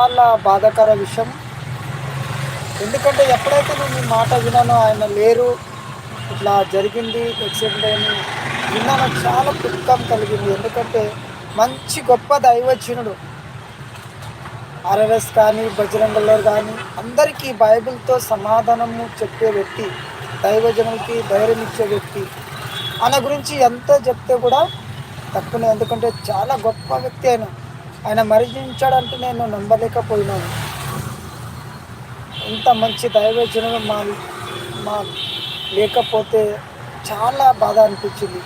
చాలా బాధాకర విషయం. ఎందుకంటే ఎప్పుడైతే నేను మీ మాట విన్నానో ఆయన లేరు ఇట్లా జరిగింది యాక్సిడెంట్ అని విన్నాను చాలా దుఃఖం కలిగింది. ఎందుకంటే మంచి గొప్ప దైవజనుడు. ఆర్ఎస్ కానీ బజరంగలో కానీ అందరికీ బైబిల్తో సమాధానము చెప్పే వ్యక్తి దైవజనులకి ధైర్యం ఇచ్చే వ్యక్తి. ఆయన గురించి ఎంత చెప్తే కూడా తక్కువనే ఎందుకంటే చాలా గొప్ప వ్యక్తి ఆయన. ఆయన మరణించాడంటే నేను నమ్మలేకపోయినాను. ఇంత మంచి దైవజనులు మా మా లేకపోతే చాలా బాధ అనిపించింది.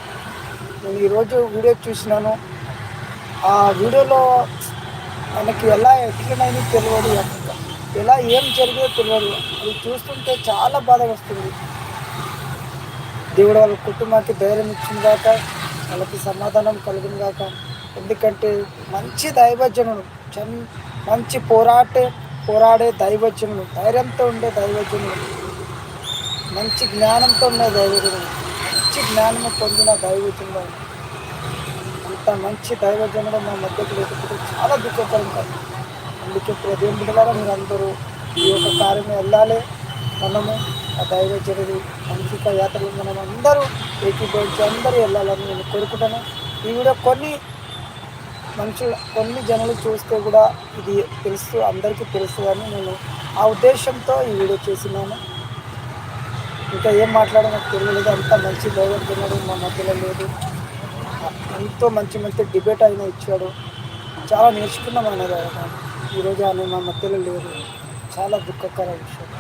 నేను ఈరోజు వీడియో చూసినాను. ఆ వీడియోలో మనకి ఎలా ఎట్లనైనా తెలియదు. ఎలా ఏం జరిగిందో తెలియదు. అది చూస్తుంటే చాలా బాధ వస్తుంది. దేవుడు వాళ్ళ కుటుంబానికి ధైర్యం ఇచ్చిన దాకా వాళ్ళకి సమాధానం కలిగిన దాకా ఎందుకంటే మంచి దైవజనుడు చన్ మంచి పోరాటే పోరాడే దైవజనుడు ధైర్యంతో ఉండే దైవజనుడు మంచి జ్ఞానంతో ఉండే దైవజనుడు మంచి జ్ఞానము పొందిన దైవజనుడు అంత మంచి దైవజనుడు మా మధ్యకు లేకపోతే చాలా దుఃఖకరం కాదు. అందుకే ప్రదేం బిడ్డలారా మీరు అందరూ ఈ యొక్క కార్యం వెళ్ళాలి. మనము ఆ దైవజనుడు మంచిక యాత్రలు మనం అందరూ ఏకీభవించి అందరూ వెళ్ళాలని నేను కోరుకుంటాను ఈ వీడియో కొన్ని మనుషులు కొన్ని జనులు చూస్తే కూడా ఇది తెలుసు అందరికీ తెలుసు అని నేను ఆ ఉద్దేశంతో ఈ వీడియో చేసినాను ఇంకా ఏం మాట్లాడో తెలియలేదు. అంత మంచి బాగుంటున్నాడు మా మధ్యలో లేదు ఎంతో మంచి మంచి డిబేట్ ఆయన ఇచ్చాడు. చాలా నేర్చుకున్నాం ఆయన. ఈరోజు ఆయన మా మధ్యలో లేరు చాలా దుఃఖకర విషయం.